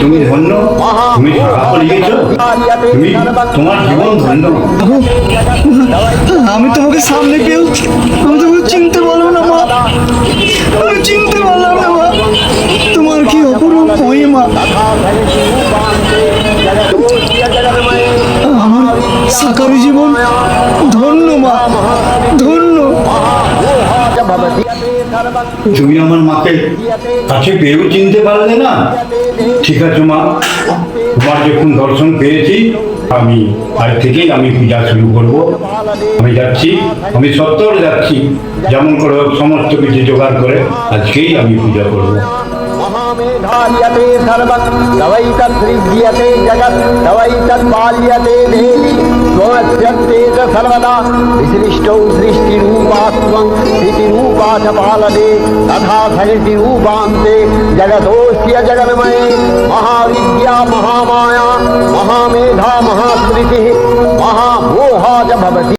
তুমি ধন্য তুমি ধরা পড়িয়েছ তুমি তোমার জীবন ধন্য আমি তোমাকে সামনে পেয়েও আমি তোমাকে চিনতে পারলাম না, মা। আমি চিনতে পারলাম না, মা। তোমার কি অপরূপ মহিমা? সাকার জীবন। ধন্য মা ধন্য। তুমি আমার মাকে কাছে পেয়েও চিনতে পারলে না? ঠিক আছে মা তোমার যখন দর্শন পেয়েছি আমি আজ থেকেই আমি পূজা শুরু করব। আমি যাচ্ছি আমি সত্তর যাচ্ছি যেমন করে সমস্ত কিছু জোগাড় করে আজকেই আমি পূজা করব। ধারীয়তে সর্বং তবৈ তদ্দৃশ্যতে জগৎ তবৈ তৎপাল্যতে দেবী च सर्वदा विसृष्टौ सृष्टिरूपास्त्वं स्थितिरूपा पालने तथा सृष्टिरूपान्ते जगतोऽस्य जगन्मये महाविद्या, महामाया, महामेधा, महास्मृतिः महामोहा च